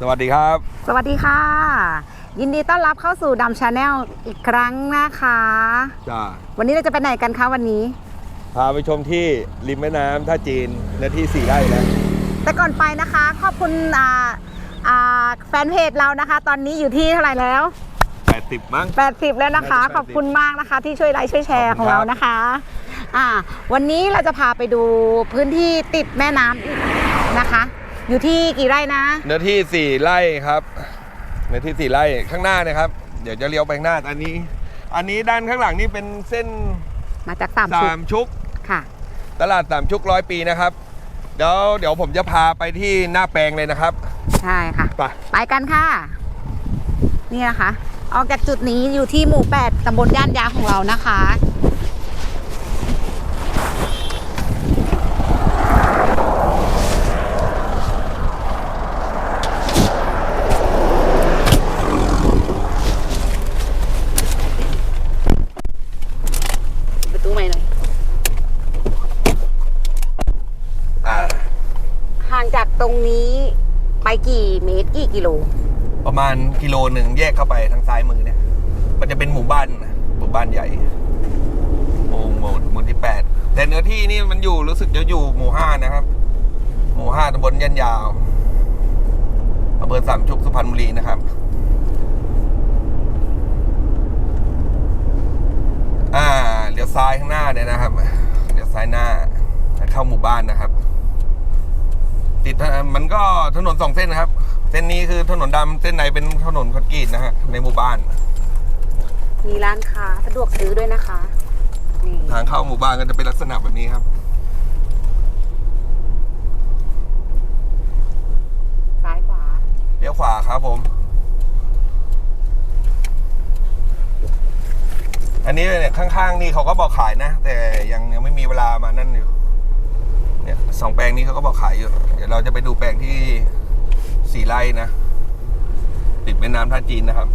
สวัสดีครับ สวัสดีค่ะ ยินดีต้อนรับเข้าสู่ดำชาแนลอีกครั้งนะคะ จ้าวันนี้เราจะไปไหนกันคะวันนี้ พาไปชมที่ริมแม่น้ำท่าจีนเนื้อที่สี่ไร่แล้วแต่ก่อนไปนะคะ ขอบคุณอ่าอ่าแฟนเพจเรานะคะ ตอนนี้อยู่ที่เท่าไหร่แล้ว แปดสิบมั้ง 80 แล้วนะคะ น่าจะ80ขอบคุณมากนะคะ ที่ช่วยไลค์ช่วยแชร์ขอบขคุองณครับเรานะคะ อ่า วันนี้เราจะพาไปดูพื้นที่ติดแม่น้ำอีกนะคะ อยู่ที่กี่ไร่นะ เนื้อที่สี่ไร่ครับเนื้อที่สี่ไร่ข้างหน้าเนะครับ เดี๋ยวจะเลี้ยวไปข้างหน้าอันนี้ อันนี้ด้านข้างหลังนี่เป็นเส้นมาจากสามชุสากมชุก ค่ะ ตลาดสามชุกร้อยปีนะครับเดี๋ยวเดี๋ยวผมจะพาไปที่หน้าแปลงเลยนะครับ ใช่ค่ะ ไป ไปกันค่ะ นี่นะคะ ออกจากจุดนี้อยู่ที่หมู่ 8ตำบลย่านยางของเรานะคะ ประตูใหม่หน่อยอ่าห่างจากตรงนี้ไปกี่เมตรกี่กิโล ประมาณกิโลหนึ่งแยกเข้าไปทางซ้ายมือเนี่ย มันจะเป็นหมู่บ้านนะหมู่บ้านใหญ่หมู่หมู่หมู่ที่แปดแต่เนื้อที่นี่มันอยู่รู้สึกจะอยู่หมู่ห้านะครับ หมู่ห้าตำบลยันยาวอำเภอสามชุกสุพรรณบุรีนะครับ อ่าเลี้ยวซ้ายข้างหน้าเนี่ยนะครับเลี้ยวซ้ายหน้า เข้าหมู่บ้านนะครับ ติดถนนมันก็ถนนสองเส้นนะครับ เส้นนี้คือถนนดำเส้นไหนเป็นถนนคอนกรีตนะฮะในหมู่บ้าน มีร้านค้าสะดวกซื้อด้วยนะคะนี่ทางเข้าหมู่บ้านก็จะเป็นลักษณะแบบนี้ครับซ้ายขวาเลี้ยวขวาครับผมอันนี้เนี่ยข้างๆนี่เขาก็บอกขายนะ แต่ยังยังไม่มีเวลามานั่นอยู่ เนี่ยสองแปลงนี้เขาก็บอกขายอยู่ เดี๋ยวเราจะไปดูแปลงที่สี่ไร่นะ ติดแม่น้ำท่าจีนนะครับ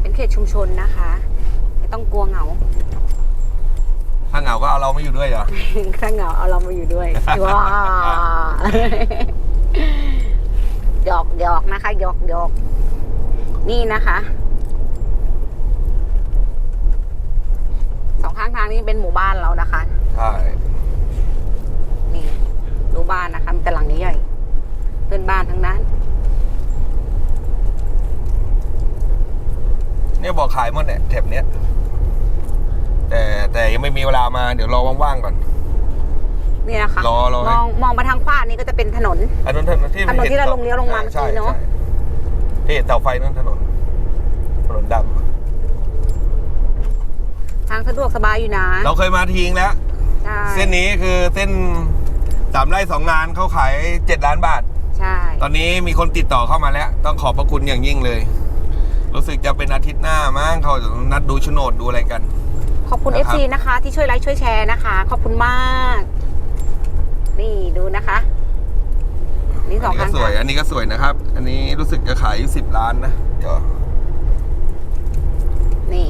เป็นเขตชุมชนนะคะ ไม่ต้องกลัวเหงา ถ้าเหงาก็เอาเราไม่อยู่ด้วยเหรอ ถ้าเหงาเอาเรามาอยู่ด้วยว้าหยอกหยอกนะคะหยอกหยอกนี่นะคะ สองข้างทางนี้เป็นหมู่บ้านเรานะคะ ใช่นี่ดูบ้านนะคะมีแต่หลังใหญ่ๆเพื่อนบ้านทั้งนั้น เนี่ยบอกขายหมดเนี่ยแถบเนี้ย แต่แต่ยังไม่มีเวลามาเดี๋ยวรอว่างๆก่อนนี่นะคะรอรอ มองมองมาทางขวานี่ก็จะเป็นถนน อันนั้นถนนที่ถนนที่เราห็ลงเลี้ยวลงมาเมื่อกี้ใช่เนอะใช่ที่เห็นเสาไฟนั่นถนน ถนนด ทางสะดวกสบายอยู่นะำเราเคยมาทิ้งแล้ว ใช่เส้นนี้คือเส้นสามไร่สองงานเขาขายเจ็ดล้านบาท ใช่ตอนนี้มีคนติดต่อเข้ามาแล้ว ต้องขอบพระคุณอย่างยิ่งเลย รู้สึกจะเป็นอาทิตย์หน้ามั้งเขาจะนัดดูโฉนดดูอะไรกัน ขอบคุณ นะครับ FC นะคะ ที่ช่วยไลค์ช่วยแชร์นะคะ ขอบคุณมาก นี่ดูนะคะ นี่สอัอนงนี้ก็ข้างสวย ทางอันนี้ก็สวยนะครับ อันนี้รู้สึกจะขายอยู่สิบล้านนะเดี๋ยว นี่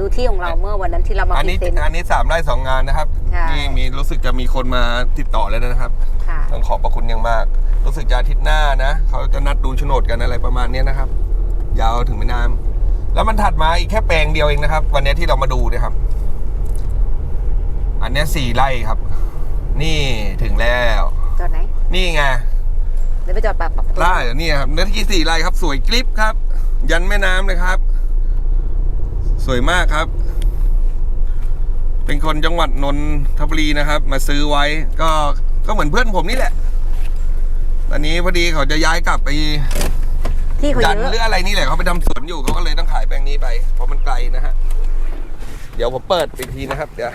ดูที่ของเราเมื่อวันนั้นที่เรามาอันพนี้รีเซนต์ อันนี้สามไร่สองงานนะครับใช่ นี่มีรู้สึกจะมีคนมาติดต่อแล้วนะครับ ค่ะ ต้องขอบพระคุณอย่างมาก รู้สึกจะอาทิตย์หน้านะ เขาจะนัดดูโฉนดกันอะไรประมาณเนี้ยนะครับ ยาวถึงแม่น้ำแล้วมันถัดมาอีกแค่แปลงเดียวเองนะครับ วันเนี้ยที่เรามาดูเนี่ยครับ อันเนี้ยสี่ไร่ครับ นี่ถึงแล้ว จอดไหน นี่ไงเดี๋ยวไปจอดแบบปรับประตูไร่นี่ครับเนื้อที่สี่ไร่ครับ สวยกริปครับ ยันแม่น้ำเลยครับ สวยมากครับ เป็นคนจังหวัดนนทบุรีนะครับ มาซื้อไว้ก็ก็เหมือนเพื่อนผมนี่แหละ ตอนนี้พอดีเขาจะย้ายกลับไปที่เขายันเยหรืออะอะไรนี่แหละเขาไปทำสวนอยู่เขาก็เลยต้องขายแปลงนี้ไป เพราะมันไกลนะฮะ เดี๋ยวผมเปิดอีกทีนะครับ เดี๋ยว